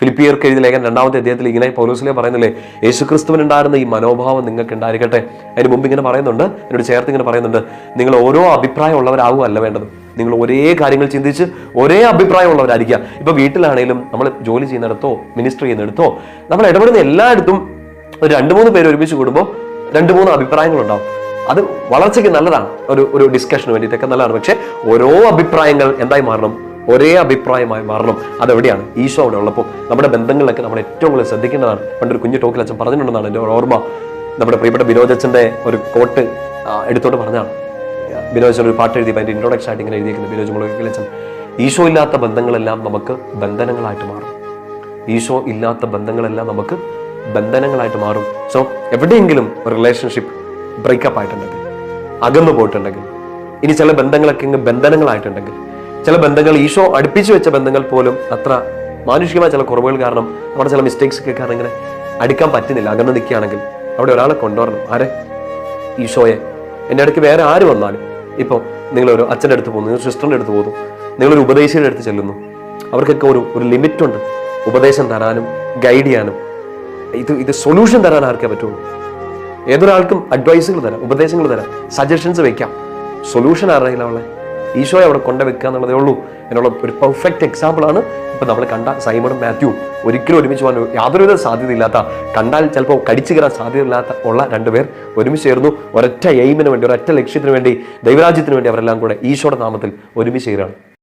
ഫിലിപ്പിയർക്ക് എഴുതിയ ലേഖനം രണ്ടാമത്തെ അദ്ദേഹത്തിൽ ഇങ്ങനെ പൗലോസിലെ പറയുന്നില്ലേ യേശുക്രിസ്തുവിനുണ്ടായിരുന്ന ഈ മനോഭാവം നിങ്ങൾക്ക് ഉണ്ടായിരിക്കട്ടെ. അതിന് മുമ്പ് ഇങ്ങനെ പറയുന്നുണ്ട് എന്നോട് ചേർത്ത് ഇങ്ങനെ പറയുന്നുണ്ട് നിങ്ങൾ ഓരോ അഭിപ്രായമുള്ളവരാകും അല്ല വേണ്ടത്. നിങ്ങൾ ഒരേ കാര്യങ്ങൾ ചിന്തിച്ച് ഒരേ അഭിപ്രായമുള്ളവരായിരിക്കുക. ഇപ്പൊ വീട്ടിലാണെങ്കിലും നമ്മൾ ജോലി ചെയ്യുന്നിടത്തോ മിനിസ്റ്റർ ചെയ്യുന്നിടത്തോ നമ്മൾ ഇടപെടുന്ന എല്ലായിടത്തും ഒരു രണ്ട് മൂന്ന് പേര് ഒരുമിച്ച് കൂടുമ്പോൾ രണ്ട് മൂന്ന് അഭിപ്രായങ്ങളുണ്ടാവും. അത് വളർച്ചയ്ക്ക് നല്ലതാണ്. ഒരു ഒരു ഡിസ്കഷന് വേണ്ടിയിട്ടൊക്കെ നല്ലതാണ്. പക്ഷേ ഓരോ അഭിപ്രായങ്ങൾ എന്തായി മാറണം? ഒരേ അഭിപ്രായമായി മാറണം. അതെവിടെയാണ്? ഈശോ അവിടെ ഉള്ളപ്പോൾ. നമ്മുടെ ബന്ധങ്ങളിലൊക്കെ നമ്മൾ ഏറ്റവും കൂടുതൽ ശ്രദ്ധിക്കേണ്ടതാണ്. പണ്ടൊരു കുഞ്ഞു ടോക്കിൽ അച്ഛൻ പറഞ്ഞിട്ടുണ്ടെന്നാണ് എന്റെ ഓർമ്മ. നമ്മുടെ പ്രിയപ്പെട്ട വിനോദ് ഒരു കോട്ട് എടുത്തോട്ട് പറഞ്ഞാണ് ബിനോജ് ഒരു പാട്ട് എഴുതി അതിന്റെ ഇൻട്രോഡക്ഷൻ ആയിട്ട് ഇങ്ങനെ എഴുതിയിരിക്കുന്നത് ബിനോജ് മുളകിലച്ചൻ ഈശോ ഇല്ലാത്ത ബന്ധങ്ങളെല്ലാം നമുക്ക് ബന്ധനങ്ങളായിട്ട് മാറും. ഈശോ ഇല്ലാത്ത ബന്ധങ്ങളെല്ലാം നമുക്ക് ബന്ധനങ്ങളായിട്ട് മാറും. സോ എവിടെയെങ്കിലും റിലേഷൻഷിപ്പ് ബ്രേക്കപ്പ് ആയിട്ടുണ്ടെങ്കിൽ അകന്നു പോയിട്ടുണ്ടെങ്കിൽ ഇനി ചില ബന്ധങ്ങളൊക്കെ ഇങ്ങ് ബന്ധനങ്ങളായിട്ടുണ്ടെങ്കിൽ ചില ബന്ധങ്ങൾ ഈശോ അടുപ്പിച്ചു വെച്ച ബന്ധങ്ങൾ പോലും അത്ര മാനുഷികമായ ചില കുറവുകൾ കാരണം നമ്മുടെ ചില മിസ്റ്റേക്സ് ഒക്കെ കാരണം ഇങ്ങനെ അടുക്കാൻ പറ്റുന്നില്ല അകന്ന് നിൽക്കുകയാണെങ്കിൽ. അവിടെ ഒരാളെ കൊണ്ടുവരണം. ആരെ? ഈശോയെ. എന്റെ അടുക്ക് വേറെ ആര് വന്നാലും ഇപ്പോൾ നിങ്ങളൊരു അച്ഛന്റെ അടുത്ത് പോകുന്നു നിങ്ങൾ സിസ്റ്ററിന്റെ അടുത്ത് പോകുന്നു നിങ്ങളൊരു ഉപദേശിയുടെ അടുത്ത് ചെല്ലുന്നു. അവർക്കൊക്കെ ഒരു ഒരു ലിമിറ്റ് ഉണ്ട്. ഉപദേശം തരാനും ഗൈഡ് ചെയ്യാനും. ഇത് ഇത് സൊല്യൂഷൻ തരാൻ ആർക്കേ പറ്റുള്ളൂ? ഏതൊരാൾക്കും അഡ്വൈസുകൾ തരാം ഉപദേശങ്ങൾ തരാം സജഷൻസ് വെക്കാം. സൊല്യൂഷൻ അറിയില്ല അവളെ ഈശോയെ അവിടെ കൊണ്ട് വെക്കുക എന്നുള്ളതേ ഉള്ളൂ. എന്നുള്ള ഒരു പെർഫെക്റ്റ് എക്സാമ്പിളാണ് ഇപ്പം നമ്മൾ കണ്ട സൈമണും മാത്യുവും ഒരിക്കലും ഒരുമിച്ച് പോകാൻ യാതൊരുവിധ സാധ്യതയില്ലാത്ത കണ്ടാൽ ചിലപ്പോൾ കടിച്ചു കയറാൻ സാധ്യതയില്ലാത്ത ഉള്ള രണ്ടുപേർ ഒരുമിച്ച് ചേർന്നു. ഒരൊറ്റ എയിമിന് വേണ്ടി ഒരൊറ്റ ലക്ഷ്യത്തിന് വേണ്ടി ദൈവരാജ്യത്തിന് വേണ്ടി അവരെല്ലാം കൂടെ ഈശോയുടെ നാമത്തിൽ ഒരുമിച്ച് ചേരുകയാണ്.